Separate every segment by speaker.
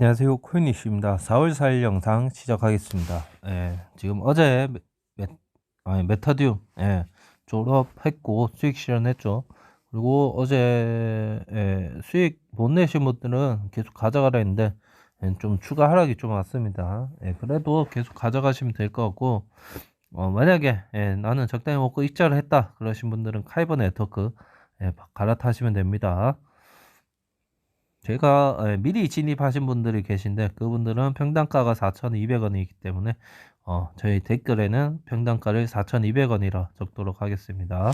Speaker 1: 안녕하세요. 코인 이슈입니다. 4월 4일 영상 시작하겠습니다. 예, 지금 어제 메, 아니, 메타듀 예, 졸업했고 수익 실현했죠. 그리고 어제 예, 수익 못 내신 분들은 계속 가져가라 했는데 예, 좀 추가 하락이 좀 왔습니다. 예, 그래도 계속 가져가시면 될 것 같고 어, 만약에 예, 나는 적당히 먹고 익절을 했다 그러신 분들은 카이버 네트워크 예, 갈아타시면 됩니다 제가 예, 미리 진입하신 분들이 계신데 그분들은 평당가가 4,200원이기 때문에 어, 저희 댓글에는 평당가를 4,200원이라 적도록 하겠습니다.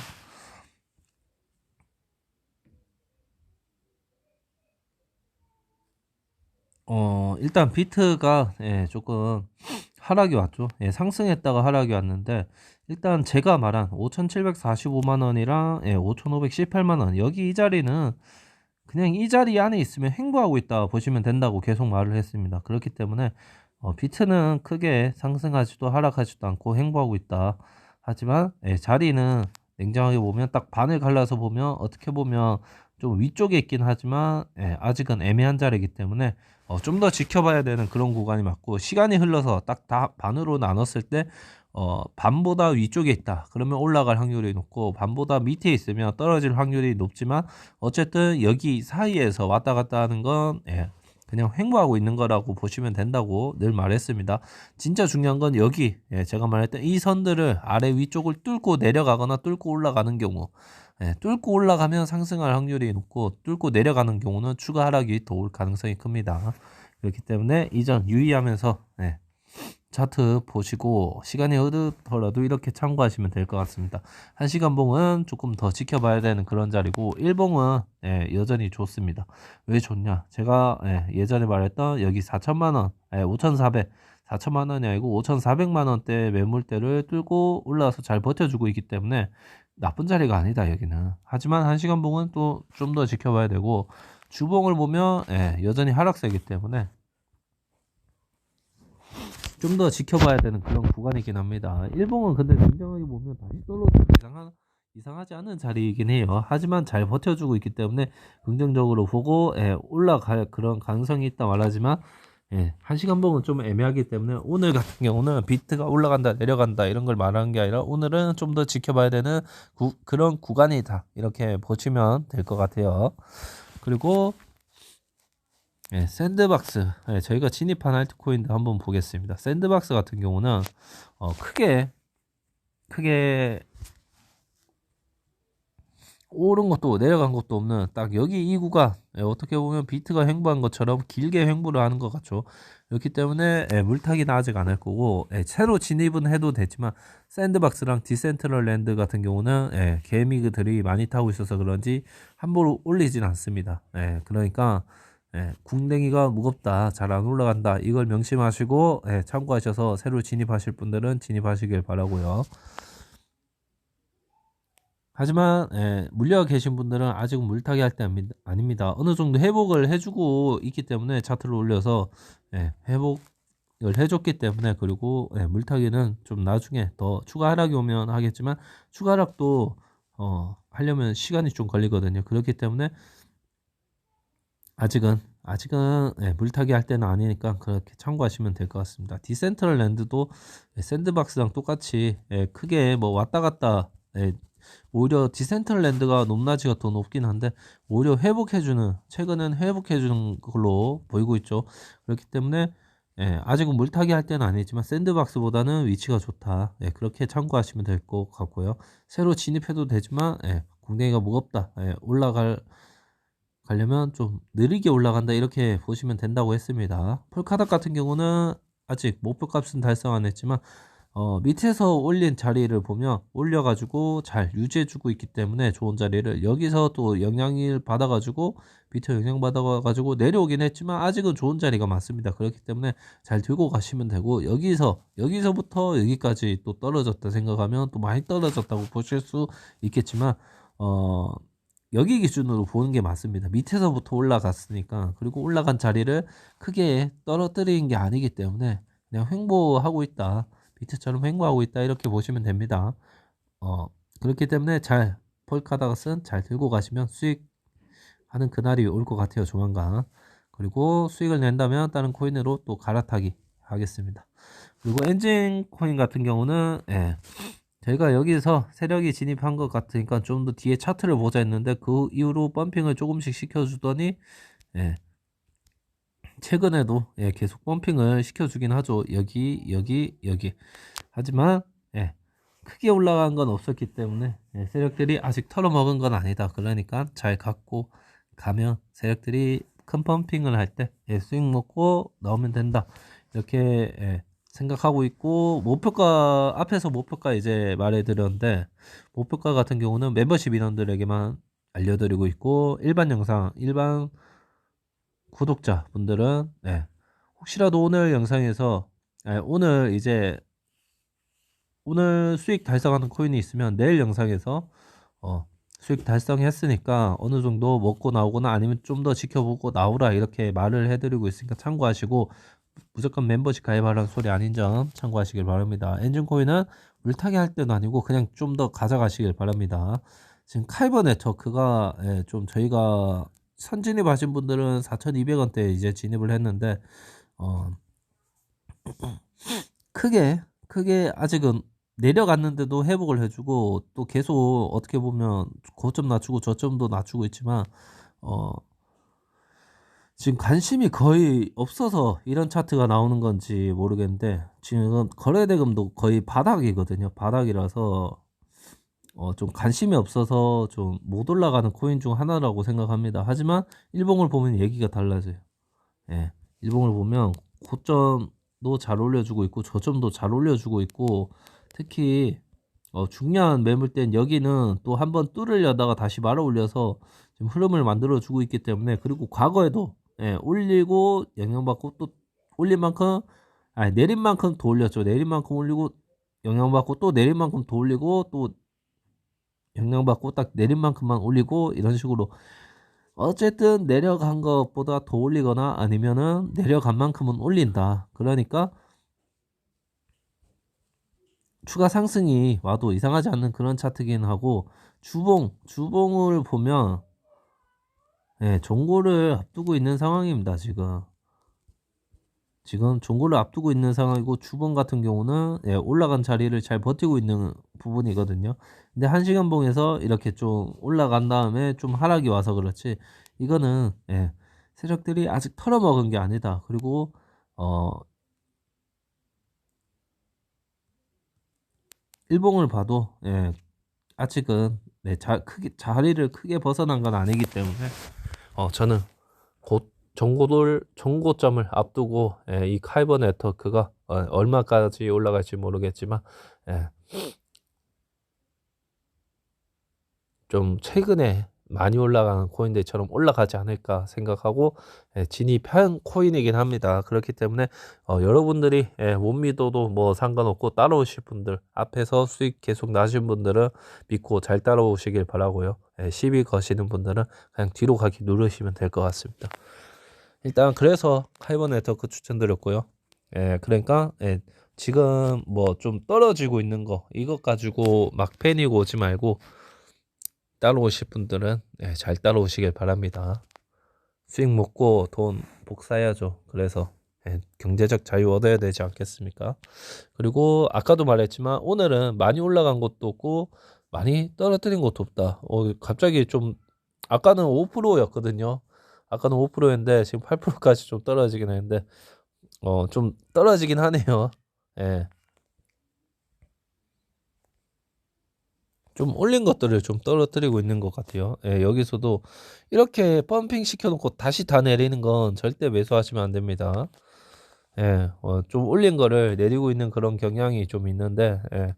Speaker 1: 어, 일단 비트가 예, 조금 하락이 왔죠. 예, 상승했다가 하락이 왔는데 일단 제가 말한 5,745만 원이랑 예, 5,518만 원 여기 이 자리는 그냥 이 자리 안에 있으면 행보하고 있다 보시면 된다고 계속 말을 했습니다. 그렇기 때문에 어, 비트는 크게 상승하지도 하락하지도 않고 행보하고 있다. 하지만 예, 자리는 냉정하게 보면 딱 반을 갈라서 보면 어떻게 보면 좀 위쪽에 있긴 하지만 예, 아직은 애매한 자리이기 때문에 어, 좀 더 지켜봐야 되는 그런 구간이 맞고 시간이 흘러서 딱 다 반으로 나눴을 때 어, 반보다 위쪽에 있다. 그러면 올라갈 확률이 높고 반보다 밑에 있으면 떨어질 확률이 높지만 어쨌든 여기 사이에서 왔다 갔다 하는 건 예, 그냥 횡보하고 있는 거라고 보시면 된다고 늘 말했습니다. 진짜 중요한 건 여기 예, 제가 말했던 이 선들을 아래 위쪽을 뚫고 내려가거나 뚫고 올라가는 경우 예, 뚫고 올라가면 상승할 확률이 높고 뚫고 내려가는 경우는 추가 하락이 더올 가능성이 큽니다. 그렇기 때문에 이전 유의하면서 예, 차트 보시고 시간이 흐르더라도 이렇게 참고하시면 될 것 같습니다. 한시간 봉은 조금 더 지켜봐야 되는 그런 자리고 일봉은 예, 여전히 좋습니다. 왜 좋냐? 제가 예, 전에 말했던 여기 4천만 원, 예, 5,400 4천만 원이 아니고 5,400만 원대 매물대를 뚫고 올라와서 잘 버텨주고 있기 때문에 나쁜 자리가 아니다 여기는. 하지만 한시간 봉은 또 좀 더 지켜봐야 되고 주봉을 보면 예, 여전히 하락세이기 때문에 좀 더 지켜봐야 되는 그런 구간이긴 합니다. 일봉은 근데 냉정하게 보면 다시 떨어지면 이상한 이상하지 않은 자리이긴 해요. 하지만 잘 버텨주고 있기 때문에 긍정적으로 보고 예, 올라갈 그런 가능성이 있다 말하지만 예, 한 시간 봉은 좀 애매하기 때문에 오늘 같은 경우는 비트가 올라간다 내려간다 이런 걸 말하는 게 아니라 오늘은 좀 더 지켜봐야 되는 구, 그런 구간이다 이렇게 보시면 될 것 같아요. 그리고 예, 샌드박스. 예, 저희가 진입한 알트코인도 한번 보겠습니다. 샌드박스 같은 경우는 어, 크게 크게 오른 것도 내려간 것도 없는 딱 여기 이 구간 예, 어떻게 보면 비트가 횡보한 것처럼 길게 횡보를 하는 것 같죠. 그렇기 때문에 예, 물타기는 아직 안 할 거고 예, 새로 진입은 해도 되지만 샌드박스랑 디센트럴 랜드 같은 경우는 예, 개미들이 많이 타고 있어서 그런지 함부로 올리진 않습니다. 예, 그러니까 예, 궁뎅이가 무겁다, 잘 안 올라간다. 이걸 명심하시고 예, 참고하셔서 새로 진입하실 분들은 진입하시길 바라고요. 하지만 예, 물려가 계신 분들은 아직은 물타기 할 때 아닙니다. 어느 정도 회복을 해주고 있기 때문에 차트를 올려서 예, 회복을 해줬기 때문에 그리고 예, 물타기는 좀 나중에 더 추가 하락이 오면 하겠지만 추가 하락도 어, 하려면 시간이 좀 걸리거든요. 그렇기 때문에 아직은 아직은 예, 물타기 할 때는 아니니까 그렇게 참고하시면 될 것 같습니다. 디센트럴 랜드도 예, 샌드박스랑 똑같이 예, 크게 뭐 왔다 갔다 예, 오히려 디센트럴 랜드가 높낮이가 더 높긴 한데 오히려 회복해주는 최근엔 회복해주는 걸로 보이고 있죠. 그렇기 때문에 예, 아직은 물타기 할 때는 아니지만 샌드박스보다는 위치가 좋다. 예, 그렇게 참고하시면 될 것 같고요. 새로 진입해도 되지만 예, 공댕이가 무겁다. 예, 올라갈 가려면 좀 느리게 올라간다 이렇게 보시면 된다고 했습니다. 폴카닥 같은 경우는 아직 목표값은 달성 안 했지만 어, 밑에서 올린 자리를 보면 올려가지고 잘 유지해주고 있기 때문에 좋은 자리를 여기서 또 영향을 받아가지고 밑에 영향 받아가지고 내려오긴 했지만 아직은 좋은 자리가 많습니다. 그렇기 때문에 잘 들고 가시면 되고 여기서 여기서부터 여기까지 또 떨어졌다 생각하면 또 많이 떨어졌다고 보실 수 있겠지만 어 여기 기준으로 보는 게 맞습니다. 밑에서부터 올라갔으니까 그리고 올라간 자리를 크게 떨어뜨리는 게 아니기 때문에 그냥 횡보하고 있다. 밑에처럼 횡보하고 있다 이렇게 보시면 됩니다. 어, 그렇기 때문에 잘 폴카닥스는 잘 들고 가시면 수익하는 그날이 올 것 같아요. 조만간. 그리고 수익을 낸다면 다른 코인으로 또 갈아타기 하겠습니다. 그리고 엔진 코인 같은 경우는 예, 저희가 여기서 세력이 진입한 것 같으니까 좀 더 뒤에 차트를 보자 했는데 그 이후로 펌핑을 조금씩 시켜주더니 예, 최근에도 예, 계속 펌핑을 시켜주긴 하죠. 여기 여기 여기 하지만 예, 크게 올라간 건 없었기 때문에 예, 세력들이 아직 털어먹은 건 아니다. 그러니까 잘 갖고 가면 세력들이 큰 펌핑을 할 때 예, 수익 먹고 나오면 된다. 이렇게 예, 생각하고 있고 목표가 앞에서 목표가 이제 말해드렸는데 목표가 같은 경우는 멤버십 인원들에게만 알려드리고 있고 일반 영상 일반 구독자 분들은 네, 혹시라도 오늘 영상에서 네, 오늘 이제 오늘 수익 달성하는 코인이 있으면 내일 영상에서 어, 수익 달성했으니까 어느 정도 먹고 나오거나 아니면 좀 더 지켜보고 나오라 이렇게 말을 해드리고 있으니까 참고하시고 무조건 멤버십 가입하라는 소리 아닌 점 참고하시길 바랍니다. 엔진코인은 물타기 할 때는 아니고 그냥 좀 더 가져가시길 바랍니다. 지금 칼버 네트워크가 예, 좀 저희가 선진입 하신 분들은 4,200원대 이제 진입을 했는데 어 크게 크게 아직은 내려갔는데도 회복을 해주고 또 계속 어떻게 보면 고점 낮추고 저점도 낮추고 있지만 어 지금 관심이 거의 없어서 이런 차트가 나오는 건지 모르겠는데 지금 거래대금도 거의 바닥이거든요. 바닥이라서 어, 좀 관심이 없어서 좀 못 올라가는 코인 중 하나라고 생각합니다. 하지만 일봉을 보면 얘기가 달라져요. 예, 일봉을 보면 고점도 잘 올려주고 있고 저점도 잘 올려주고 있고 특히 어, 중요한 매물대는 여기는 또 한번 뚫으려다가 다시 말아 올려서 지금 흐름을 만들어 주고 있기 때문에 그리고 과거에도 예, 올리고 영향받고 또 올린 만큼 아니 내린 만큼 더 올렸죠. 내린 만큼 올리고 영향받고 또 내린 만큼 더 올리고 또 영향받고 딱 내린 만큼만 올리고 이런 식으로 어쨌든 내려간 것보다 더 올리거나 아니면은 내려간 만큼은 올린다. 그러니까 추가 상승이 와도 이상하지 않는 그런 차트긴 하고 주봉 주봉을 보면 예, 종고를 앞두고 있는 상황입니다. 지금 지금 종고를 앞두고 있는 상황이고 주봉 같은 경우는 예, 올라간 자리를 잘 버티고 있는 부분이거든요. 근데 한시간봉에서 이렇게 좀 올라간 다음에 좀 하락이 와서 그렇지 이거는 예, 세력들이 아직 털어먹은 게 아니다. 그리고 어 일봉을 봐도 예, 아직은 네, 자, 크게, 자리를 크게 벗어난 건 아니기 때문에 어, 저는 곧 정고돌 정고점을 앞두고 예, 이 카이버 네트워크가 어, 얼마까지 올라갈지 모르겠지만 예, 좀 최근에 많이 올라가는 코인들처럼 올라가지 않을까 생각하고 예, 진입한 코인이긴 합니다. 그렇기 때문에 어, 여러분들이 예, 못 믿어도 뭐 상관없고 따라오실 분들 앞에서 수익 계속 나신 분들은 믿고 잘 따라오시길 바라고요. 예, 시비 거시는 분들은 그냥 뒤로 가기 누르시면 될 것 같습니다. 일단 그래서 카이버 네트워크 추천드렸고요. 예, 그러니까 예, 지금 뭐 좀 떨어지고 있는 거 이것 가지고 막 패니고 오지 말고 따라오실 분들은 예, 잘 따라오시길 바랍니다. 수익 먹고 돈 복사해야죠. 그래서 예, 경제적 자유 얻어야 되지 않겠습니까? 그리고 아까도 말했지만 오늘은 많이 올라간 것도 없고 많이 떨어뜨린 것도 없다. 어, 갑자기 좀 아까는 5%였거든요. 아까는 5%였는데 지금 8%까지 좀 떨어지긴 했는데 어, 좀 떨어지긴 하네요. 예. 좀 올린 것들을 좀 떨어뜨리고 있는 것 같아요. 예, 여기서도 이렇게 펌핑 시켜놓고 다시 다 내리는 건 절대 매수하시면 안 됩니다. 예, 어, 좀 올린 거를 내리고 있는 그런 경향이 좀 있는데, 예.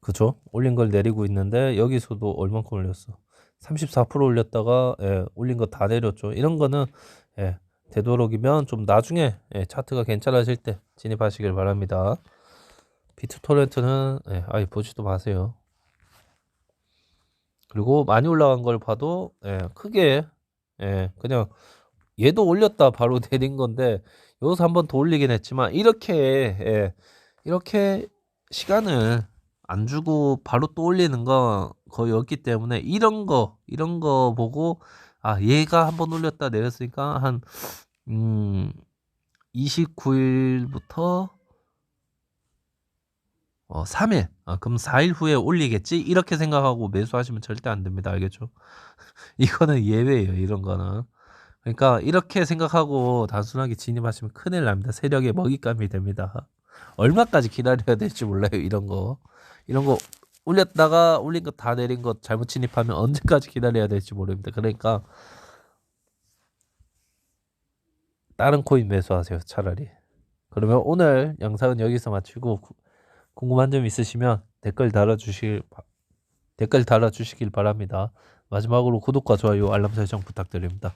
Speaker 1: 그죠? 올린 걸 내리고 있는데, 여기서도 얼만큼 올렸어? 34% 올렸다가, 예, 올린 거 다 내렸죠. 이런 거는, 예, 되도록이면 좀 나중에, 예, 차트가 괜찮아질 때 진입하시길 바랍니다. 비트토렌트는 예, 아예 보지도 마세요. 그리고 많이 올라간 걸 봐도 예, 크게 예, 그냥 얘도 올렸다 바로 내린 건데 여기서 한번 더 올리긴 했지만 이렇게 예, 이렇게 시간을 안 주고 바로 또 올리는 거 거의 없기 때문에 이런 거 이런 거 보고 아 얘가 한번 올렸다 내렸으니까 한 음 29일부터 어 3일. 아 그럼 4일 후에 올리겠지? 이렇게 생각하고 매수하시면 절대 안 됩니다. 알겠죠? 이거는 예외예요 이런 거는. 그러니까 이렇게 생각하고 단순하게 진입하시면 큰일 납니다. 세력의 먹잇감이 됩니다. 얼마까지 기다려야 될지 몰라요 이런 거. 이런 거 올렸다가 올린 거다 내린 거 잘못 진입하면 언제까지 기다려야 될지 모릅니다. 그러니까 다른 코인 매수하세요 차라리. 그러면 오늘 영상은 여기서 마치고 구- 궁금한 점 있으시면 댓글 달아주실 바- 댓글 달아주시길 바랍니다. 마지막으로 구독과 좋아요 알람 설정 부탁드립니다